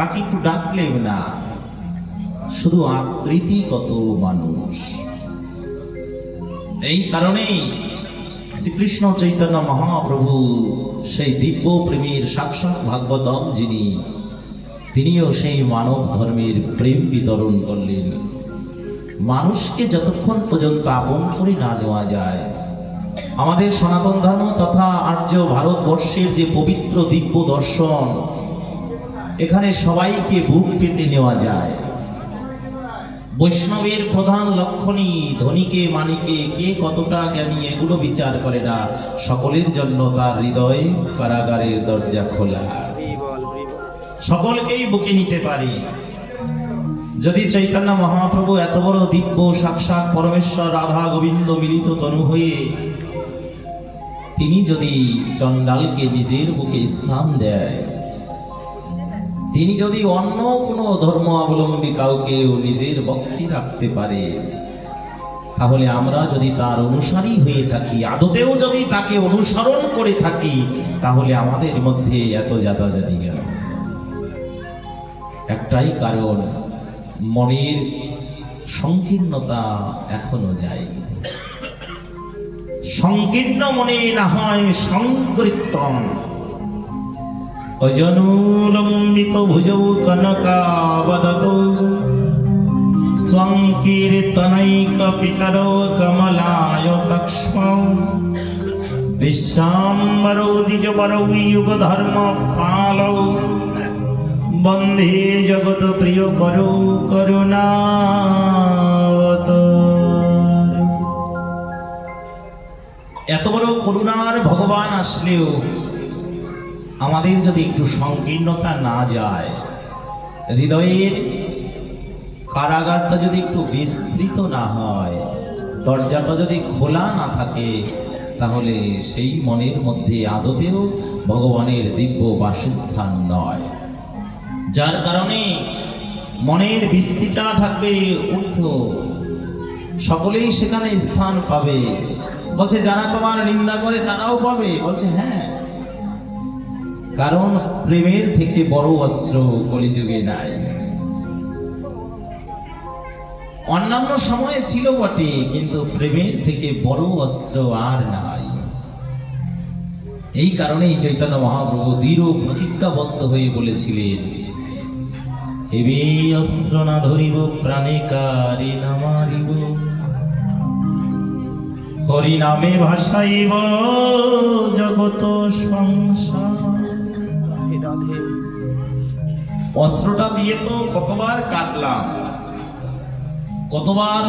তাকে একটু ডাকলেও না। শুধু আকৃতি কত মানুষ। এই কারণেই শ্রীকৃষ্ণ চৈতন্য মহাপ্রভু, সেই দিব্য প্রেমীর সাক্ষাৎ ভাগবতম যিনি, তিনিও সেই মানব ধর্মের প্রেম বিতরণ করলেন। মানুষকে যতক্ষণ পর্যন্ত আপন করে না নেওয়া যায়, আমাদের সনাতন ধর্ম তথা আর্য ভারতবর্ষের যে পবিত্র দিব্য দর্শন এখানে সবাইকে বুক পেতে নেওয়া যায়। বৈষ্ণবের প্রধান লক্ষণই ধনীকে, মানিকে, কে কতটা জ্ঞানী এগুলো বিচার করে না। সকলের জন্য তার হৃদয় কারাগারের দরজা খোলা। সকলকেই বুকে নিতে পারে। যদি চৈতন্য মহাপ্রভু এত বড় দিব্য, সাক্ষাৎ পরমেশ্বর রাধা গোবিন্দ মিলিত তনু হয়ে, তিনি যদি চণ্ডালকে নিজের বুকে স্থান দেয় তিনি যদি অন্য কোনো ধর্ম অবলম্বী কাউকে নিজের পক্ষে রাখতে পারে, তাহলে আমরা যদি তার অনুসারী হয়ে থাকি, আদতেও যদি তাকে অনুসরণ করে থাকি, তাহলে আমাদের মধ্যে এত জাতাজাতি কেন? একটাই কারণ, মনের সংকীর্ণতা এখনও যায়। সংকীর্ণ মনে না হয় সংকৃতম অজনুলম্বিত ভুজৌ কনকাবদত স্বঙ্কীর্তনৈক পিতর কমলায় তক্ষ্ম বিশ্বাম্বরৌ দ্বিজবরৌ যুগ ধর্ম পালৌ বন্দে জগৎ প্রিয় করো করুণাবতার এত বড় করুণার ভগবান আসলেও আমাদের যদি একটু সংকীর্ণতা না যায়, হৃদয়ের কারাগারটা যদি একটু বিস্তৃত না হয়, দরজাটা যদি খোলা না থাকে, তাহলে সেই মনের মধ্যে আদতেও ভগবানের দিব্য বাসস্থান নয়। যার কারণে মনের বিস্তৃতা থাকবে, ঊর্ধ্ব। সকলেই সেখানে স্থান পাবে। বলছে, যারা তোমার নিন্দা করে তারাও পাবে। বলছে হ্যাঁ কারণ প্রেমের থেকে বড় অস্ত্র কলিযুগে নাই। অন্যান্য সময়ে ছিল বটে, কিন্তু প্রেমের থেকে বড় অস্ত্র আর নাই। এই কারণেই চৈতন্য মহাপ্রভু দৃঢ় প্রতিজ্ঞাবদ্ধ হয়ে বলেছিলেন, এবে অস্ত্র না ধরিব, প্রাণে কারি না মারিব। হরি নামে ভাসাইব জগত সংসার। অস্ত্রটা দিয়ে তো কতবার কাটলাম। কতবার